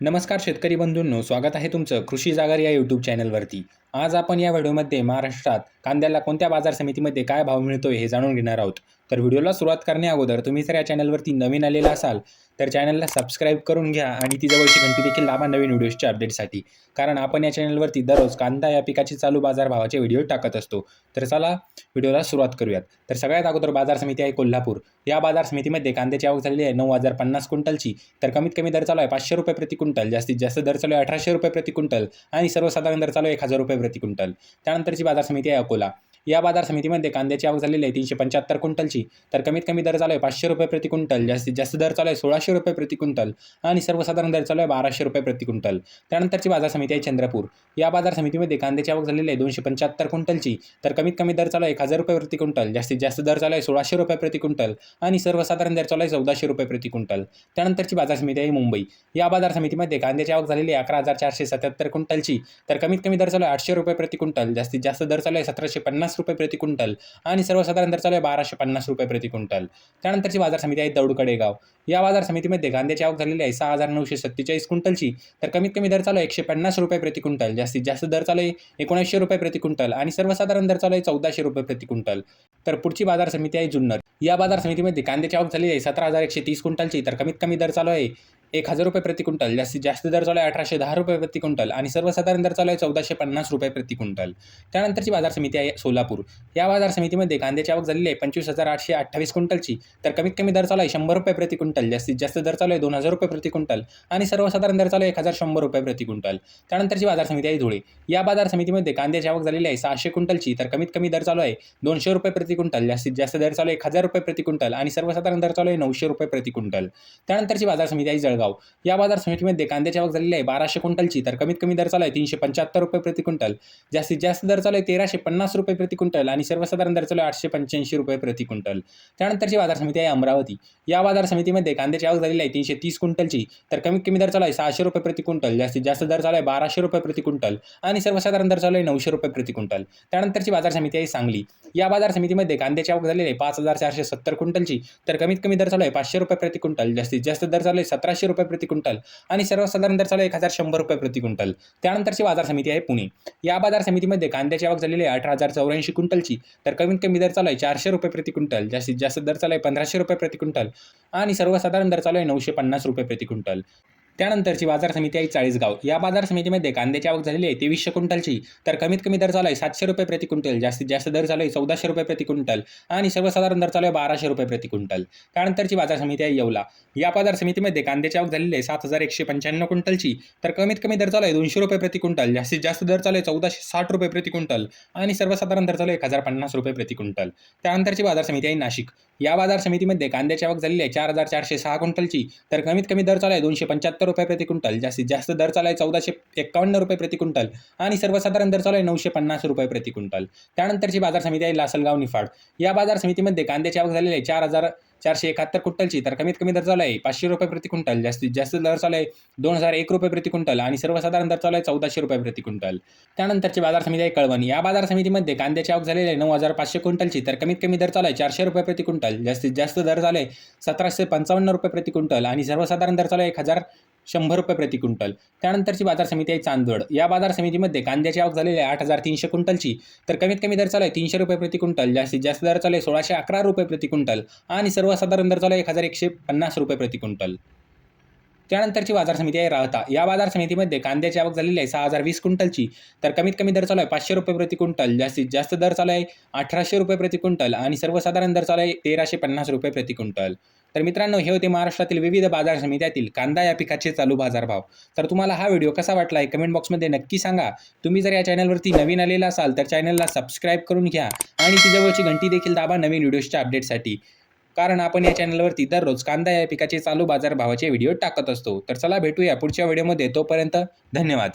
नमस्कार शेतकरी बंधूंनो. स्वागत आहे तुमचं कृषी जागर या यूट्यूब चॅनलवरती आज आपण या व्हिडिओमध्ये महाराष्ट्रात कांद्याला कोणत्या बाजार समितीमध्ये काय भाव मिळतोय हे जाणून घेणार आहोत. तर व्हिडिओला सुरुवात करण्या अगोदर तुम्ही जर या चॅनलवरती नवीन आलेला असाल तर चॅनलला सबस्क्राईब करून घ्या आणि ती जवळची घंटी देखील दाबा नवीन व्हिडिओजच्या अपडेटसाठी. कारण आपण या चॅनलवरती दररोज कांदा या पिकाचे चालू बाजार भावाचे व्हिडिओ टाकत असतो. तर चला व्हिडिओला सुरुवात करूयात. तर सगळ्यात अगोदर बाजार समिती आहे कोल्हापूर. या बाजार समितीमध्ये कांद्याची आवक झालेली आहे नऊ हजार पन्नास क्विंटलची. तर कमीत कमी दर चालू आहे पाचशे रुपये प्रति क्विंटल. जास्तीत जास्त दर चालू आहे अठराशे रुपये प्रति क्विंटल आणि सर्वसाधारण दर चालू आहे एक हजार रुपये प्रति क्विंटल त्यानंतरची बाजार समिती आहे अकोला. या बाजार समितीमध्ये कांद्याची आवक झालेली आहे तीनशे पंच्याहत्तर क्विंटलची. तर कमीत कमी दर चालू आहे पाचशे रुपये प्रति क्विंटल. जास्तीत जास्त दर चालू आहे सोळाशे रुपये प्रति क्विंटल. आणि सर्वसाधारण दर चालू आहे बाराशे रुपये प्रति क्विंटल. त्यानंतरची बाजार समिती आहे चंद्रपूर. या बाजार समितीमध्ये कांद्याची आवक झालेली आहे दोनशे पंच्याहत्तर क्विंटलची. तर कमीत कमी दर चालू आहे एक हजार रुपये प्रति क्विंटल. जास्तीत जास्त दर चालू आहे सोळाशे रुपये प्रति क्विंटल. आणि सर्वसाधारण दर चालू आहे चौदाशे रुपये प्रति क्विंटल. त्यानंतरची बाजार समिती आहे मुंबई. या बाजार समितीमध्ये कांद्याची आवक झालेली आहे अकरा हजार चारशे सत्याहत्तर क्विंटलची. तर कमीत कमी दर चालू आहे आठशे रुपये प्रति क्विंटल. जास्तीत जास्त दर चालू आहे सतराशे पन्नास रुपये प्रति क्विंटल आणि सर्वसाधारण दर चालू आहे बाराशे पन्नास रुपये प्रति क्विंटल. त्यानंतरची बाजार समिती आहे दौडकडेगाव. या बाजार समितीमध्ये कांद्याची आवक झालेली आहे सहा हजार नऊशे सत्तेचाळीस क्विंटलची. तर कमीत कमी दर चालू आहे एकशे पन्नास रुपये प्रति क्विंटल. जास्तीत जास्त दर चालू आहे एकोणीसशे रुपये प्रति क्विंटल आणि सर्वसाधारण दर चालू आहे चौदाशे रुपये प्रति क्विंटल. तर पुढची बाजार समिती आहे जुन्नर. या बाजार समितीमध्ये कांद्याची आवक झालेली आहे सतरा हजार एकशे तीस क्विंटलची. तर कमीत कमी दर चालू आहे एक हजार रुपये प्रति क्विंटल जास्तीत जास्त दर चालू आहे अठराशे दहा रुपये प्रति क्विंटल आणि सर्वसाधारण दर चालू आहे चौदाशे पन्नास रुपये प्रति क्विंटल. त्यानंतरची बाजार समिती आहे सोलापूर. या बाजार समितीमध्ये कांद्याची आवक झालेली आहे पंचवीस हजार आठशे अठ्ठावीस क्विंटलची. तर कमीत कमी दर चालू आहे शंभर रुपये प्रति क्विंटल जास्तीत जास्त दर चालू आहे दोन हजार रुपये प्रति क्विंटल आणि सर्वसाधारण दर चालू आहे एक हजार शंभर रुपये प्रति क्विंटल. त्यानंतरची बाजार समिती आहे धुळे. या बाजार समितीमध्ये कांद्याची आवक झालेली आहे सहाशे क्विंटलची. तर कमीत कमी दर चालू आहे दोनशे रुपये प्रति क्विंटल जास्तीत जास्त दर चालू आहे एक हजार रुपये प्रति क्विंटल आणि सर्वसाधारण दर चालू आहे नऊशे रुपये प्रति क्विंटल. त्यानंतरची बाजार समिती आहे जळगाव. या बाजार समितीमध्ये कांद्याची आवक झालेली आहे. बाराशे क्विंटलची. तर कमीत कमी दर चालू आहे तीनशे पंच्याहत्तर रुपये प्रति क्विंटल. जास्तीत जास्त दर चालू आहे तेराशे पन्नास रुपये प्रति क्विंटल आणि सर्वसाधारण दर चालू आहे आठशे पंच्याऐंशी रुपये प्रति क्विंटल. त्यानंतरची बाजार समिती आहे अमरावती. या बाजार समितीमध्ये कांद्याची आवक झालेली आहे तीनशे तीस क्विंटलची. तर कमीत कमी दर चालू आहे सहाशे रुपये प्रति क्विंटल. जास्तीत जास्त दर चालू आहे बाराशे रुपये प्रति क्विंटल आणि सर्वसाधारण दर चालू आहे नऊशे रुपये प्रति क्विंटल. त्यानंतरची बाजार समिती आहे सांगली. या बाजार समितीमध्ये कांद्याची आवक झालेली आहे पाच हजार चारशे सत्तर क्विंटलची. तर कमीत कमी दर चालू आहे पाचशे रुपये प्रति क्विंटल. जास्तीत जास्त दर चालू आहे सतराशे रुपये प्रति क्विंटल आणि सर्वसाधारण दर चालू एक हजार शंभर रुपये प्रति क्विंटल. त्यानंतरची बाजार समिती आहे पुणे. या बाजार समितीमध्ये कांद्याची आवक झालेली आहे अठरा हजार चौऱ्याऐंशी क्विंटलची तर कमीत कमी दर चालू आहे चारशे रुपये प्रति क्विंटल जास्तीत जास्त दर चालू आहे पंधराशे रुपये प्रति क्विंटल आणि सर्वसाधारण दर चालू आहे नऊशे पन्नास रुपये प्रति क्विंटल. त्यानंतरची बाजार समिती आहे चाळीसगाव. या बाजार समितीमध्ये कांद्याची आवक झालेली आहे तेवीसशे क्विंटलची. तर कमीत कमी दर चालू आहे सातशे रुपये प्रति क्विंटल जास्तीत जास्त दर चालू आहे चौदाशे रुपये प्रति क्विंटल आणि सर्वसाधारण दर चालू आहे बाराशे रुपये प्रति क्विंटल. त्यानंतरची बाजार समिती आहे येवला. या बाजार समितीमध्ये कांद्याची आवक झालेली आहे सात हजार एकशे पंच्याण्णव क्विंटलची. तर कमीत कमी दर चालू आहे दोनशे रुपये प्रति क्विंटल जास्तीत जास्त दर चालू आहे चौदाशे साठ रुपये प्रति क्विंटल आणि सर्वसाधारण दर चालू आहे एक हजार पन्नास रुपये प्रति क्विंटल. त्यानंतरची बाजार समिती आहे नाशिक. या बाजार समितीमध्ये कांद्याची आवक झालेली आहे चार हजार चारशे सहा क्विंटलची. तर कमीत कमी दर चालू आहे दोनशे पंच्याहत्तर रुपये प्रति क्विंटल जास्तीत जास्त दर चालू आहे चौदाशे एकावन्न रुपये प्रति क्विंटल आणि सर्वसाधारण दर चालू आहे नऊशे पन्नास रुपये प्रति क्विंटल. त्यानंतरची बाजार समिती आहे लासलगाव निफाड. या बाजार समितीमध्ये कांद्याची आवक झालेली आहे चार हजार चारशे एकाहत्तर क्विंटलची तर कमीत कमी दर चालू आहे पाचशे रुपये प्रति क्विंटल जास्तीत जास्त दर चालू आहे दोन हजार एक रुपये प्रति क्विंटल आणि सर्वसाधारण दर चालू आहे चौदाशे रुपये प्रति क्विंटल. त्यानंतरची बाजार समिती आहे कळवण. या बाजार समितीमध्ये कांद्याची आवक झालेली आहे नऊ हजार पाचशे क्विंटलची तर कमीत कमी दर चालू आहे चारशे रुपये प्रति क्विंटल जास्तीत जास्त दर चालू आहे सतराशे पंचावन्न रुपये प्रति क्विंटल आणि सर्वसाधारण दर चालू आहे एक हजार शंभर रुपये प्रति क्विंटल. त्यानंतरची बाजार समिती आहे चांदवड. या बाजार समितीमध्ये कांद्याची आवक झालेली आहे आठ हजार तीनशे क्विंटलची. तर कमीत कमी दर चालू आहे तीनशे रुपये प्रति क्विंटल. जास्तीत जास्त दर चालू आहे सोळाशे अकरा रुपये प्रति क्विंटल. आणि सर्वसाधारण दर चालू आहे एक हजार एकशे पन्नास रुपये प्रति क्विंटल. त्यानंतरची बाजार समिती आहे राहता. या बाजार समितीमध्ये कांद्याची आवक झालेली आहे सहा हजार वीस क्विंटलची. तर कमीत कमी दर चालू आहे पाचशे रुपये प्रति क्विंटल. जास्तीत जास्त दर चालू आहे अठराशे रुपये प्रति क्विंटल. आणि सर्वसाधारण दर चालू आहे तेराशे पन्नास रुपये प्रति क्विंटल. तर मित्रांनो हे होते महाराष्ट्रातील विविध बाजार समित्यातील कांदा या पिकाचे चालू बाजारभाव तर तुम्हाला हा व्हिडिओ कसा वाटला आहे कमेंट बॉक्समध्ये नक्की सांगा. तुम्ही जर या चॅनलवरती नवीन आलेला असाल तर चॅनलला सबस्क्राईब करून घ्या आणि ती जवळची घंटी देखील दाबा नवीन व्हिडिओजच्या अपडेटसाठी. कारण आपण या चॅनलवरती दररोज कांदा या पिकाचे चालू बाजार भावाचे व्हिडिओ टाकत असतो. तर चला भेटूया पुढच्या व्हिडिओमध्ये. तोपर्यंत धन्यवाद.